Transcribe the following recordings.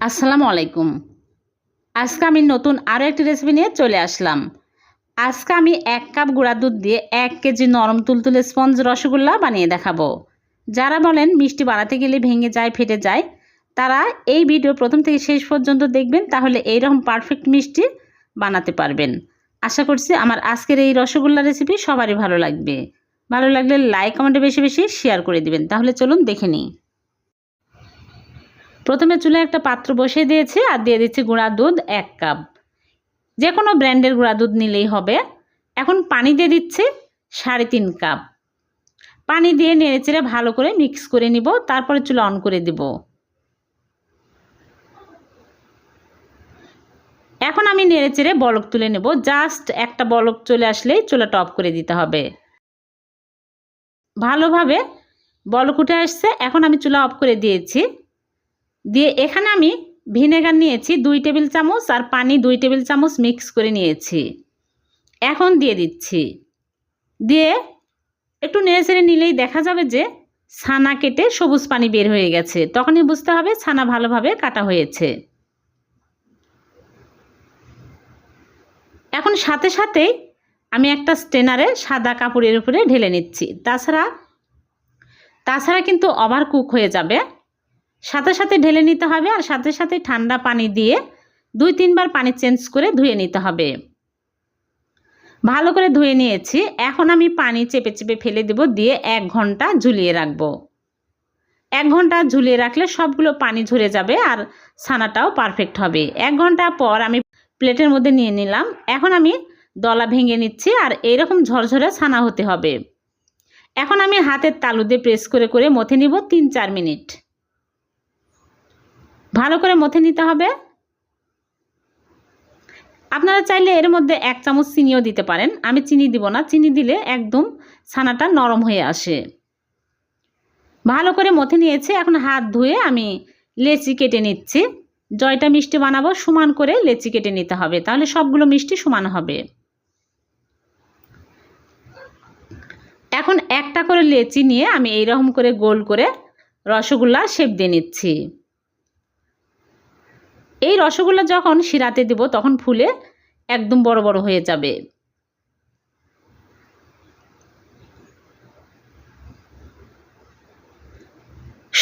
আসসালামু আলাইকুম। আজকে আমি নতুন আরও একটি রেসিপি নিয়ে চলে আসলাম। আজকে আমি এক কাপ গুঁড়া দুধ দিয়ে এক কেজি নরম তুলতুলে স্পঞ্জ রসগোল্লা বানিয়ে দেখাবো। যারা বলেন মিষ্টি বানাতে গেলে ভেঙে যায়, ফেটে যায়, তারা এই ভিডিও প্রথম থেকে শেষ পর্যন্ত দেখবেন, তাহলে এইরকম পারফেক্ট মিষ্টি বানাতে পারবেন। আশা করছি আমার আজকের এই রসগোল্লা রেসিপি সবারই ভালো লাগবে। ভালো লাগলে লাইক কমেন্টে বেশি বেশি শেয়ার করে দিবেন। তাহলে চলুন দেখে নিই। প্রথমে চুলে একটা পাত্র বসিয়ে দিয়েছি আর দিয়ে দিচ্ছি গুঁড়া দুধ এক কাপ। যে কোনো ব্র্যান্ডের গুঁড়া দুধ নিলেই হবে। এখন পানি দিয়ে দিচ্ছি সাড়ে তিন কাপ। পানি দিয়ে নেড়েচেড়ে ভালো করে মিক্স করে নিব, তারপরে চুলা অন করে দিব। এখন আমি নেড়েচেড়ে বলক তুলে নেব। জাস্ট একটা বলক চলে আসলেই চুলাটা অফ করে দিতে হবে। ভালোভাবে বলক উঠে আসছে। এখন আমি চুলা অফ করে দিয়েছি। দিয়ে এখানে আমি ভিনেগার নিয়েছি দুই টেবিল চামচ আর পানি দুই টেবিল চামচ মিক্স করে নিয়েছি। এখন দিয়ে দিচ্ছি। দিয়ে একটু নেড়ে চেড়ে নিলেই দেখা যাবে যে ছানা কেটে সবুজ পানি বের হয়ে গেছে। তখনই বুঝতে হবে ছানা ভালোভাবে কাটা হয়েছে। এখন সাথে সাথেই আমি একটা স্টেনারে সাদা কাপড়ের উপরে ঢেলে নিচ্ছি। তাছাড়া তাছাড়া কিন্তু ওভার কুক হয়ে যাবে। সাথে সাথে ঢেলে নিতে হবে আর সাথে সাথে ঠান্ডা পানি দিয়ে দুই তিনবার পানি চেঞ্জ করে ধুয়ে নিতে হবে। ভালো করে ধুয়ে নিয়েছি। এখন আমি পানি চেপে চেপে ফেলে দেব, দিয়ে এক ঘণ্টা ঝুলিয়ে রাখব। এক ঘণ্টা ঝুলিয়ে রাখলে সবগুলো পানি ঝরে যাবে আর ছানাটাও পারফেক্ট হবে। এক ঘণ্টা পর আমি প্লেটের মধ্যে নিয়ে নিলাম। এখন আমি দলা ভেঙে নিচ্ছি আর এইরকম ঝরঝরে ছানা হতে হবে। এখন আমি হাতের তালু দিয়ে প্রেস করে করে মথে নিব তিন চার মিনিট। ভালো করে মথে নিতে হবে। আপনারা চাইলে এর মধ্যে এক চামচ চিনিও দিতে পারেন। আমি চিনি দিব না, চিনি দিলে একদম ছানাটা নরম হয়ে আসে। ভালো করে মথে নিয়েছি, এখন হাত ধুয়ে আমি লেচি কেটে নিচ্ছি। জয়টা মিষ্টি বানাবো, সমান করে লেচি কেটে নিতে হবে, তাহলে সবগুলো মিষ্টি সমান হবে। এখন একটা করে লেচি নিয়ে আমি এইরকম করে গোল করে রসগোল্লা শেপ দিয়ে নিচ্ছি। এই রসগোল্লা যখন শিরাতে দেব, তখন ফুলে একদম বড় বড় হয়ে যাবে।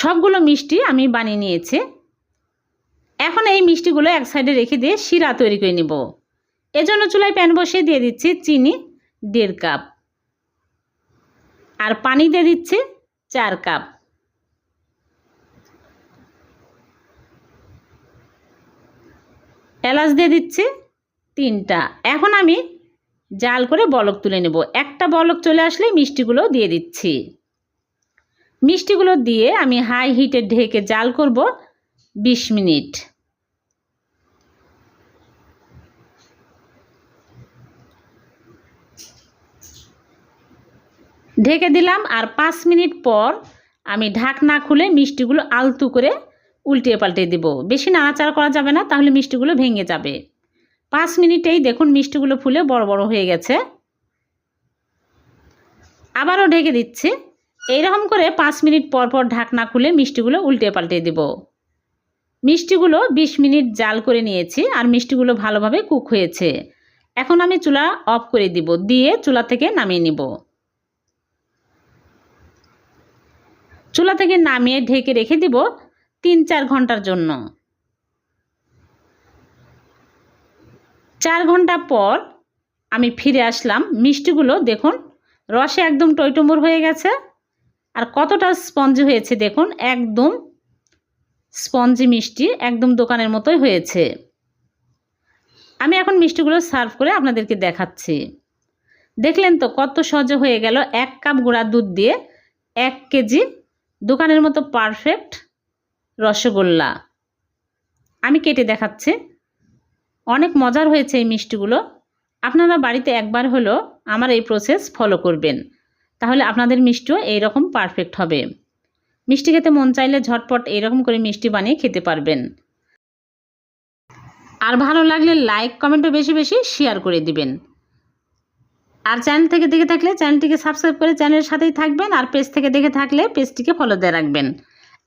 সবগুলো মিষ্টি আমি বানিয়ে নিয়েছি। এখন এই মিষ্টিগুলো এক সাইডে রেখে দিয়ে শিরা তৈরি করে নেব। এজন্য চুলায় প্যান বসিয়ে দিয়ে দিচ্ছি চিনি দেড় কাপ। আর পানি দিয়ে দিচ্ছি চার কাপ। এলাচ দিয়ে দিচ্ছি তিনটা। এখন আমি জাল করে বলক তুলে নেব। একটা বলক চলে আসলে মিষ্টিগুলো দিয়ে দিচ্ছি। মিষ্টিগুলো দিয়ে আমি হাই হিটে ঢেকে জাল করব বিশ মিনিট। ঢেকে দিলাম আর পাঁচ মিনিট পর আমি ঢাকনা খুলে মিষ্টিগুলো আলতু করে উল্টিয়ে পাল্টে দেব। বেশি নাড়াচাড়া করা যাবে না, তাহলে মিষ্টিগুলো ভেঙে যাবে। পাঁচ মিনিটেই দেখুন মিষ্টিগুলো ফুলে বড় বড় হয়ে গেছে। আবারও ঢেকে দিচ্ছি। এইরকম করে পাঁচ মিনিট পর পর ঢাকনা খুলে মিষ্টিগুলো উল্টে পাল্টে দেব। মিষ্টিগুলো বিশ মিনিট জাল করে নিয়েছি আর মিষ্টিগুলো ভালোভাবে কুক হয়েছে। এখন আমি চুলা অফ করে দিব, দিয়ে চুলা থেকে নামিয়ে নিব। চুলা থেকে নামিয়ে ঢেকে রেখে দিব। তিন চার ঘণ্টার জন্য। চার ঘণ্টা পর আমি ফিরে আসলাম। মিষ্টিগুলো দেখুন, রসে একদম টইটুম্বুর হয়ে গেছে। আর কতটা স্পঞ্জি হয়েছে দেখুন, একদম স্পঞ্জি মিষ্টি একদম দোকানের মতোই হয়েছে। আমি এখন মিষ্টিগুলো সার্ভ করে আপনাদেরকে দেখাচ্ছি। দেখলেন তো কত সহজে হয়ে গেল। এক কাপ গুঁড়া দুধ দিয়ে এক কেজি দোকানের মতো পারফেক্ট রসগোল্লা। আমি কেটে দেখাচ্ছি। অনেক মজার হয়েছে এই মিষ্টিগুলো। আপনারা বাড়িতে একবার হলো আমার এই প্রসেস ফলো করবেন। তাহলে আপনাদের মিষ্টিও এইরকম পারফেক্ট হবে। মিষ্টি খেতে মন চাইলে ঝটপট এইরকম করে মিষ্টি বানিয়ে খেতে পারবেন। আর ভালো লাগলে লাইক কমেন্টও বেশি বেশি শেয়ার করে দিবেন। আর চ্যানেল থেকে দেখে থাকলে চ্যানেলটিকে সাবস্ক্রাইব করে চ্যানেলের সাথেই থাকবেন। আর পেজ থেকে দেখে থাকলে পেজটিকে ফলো দিয়ে রাখবেন।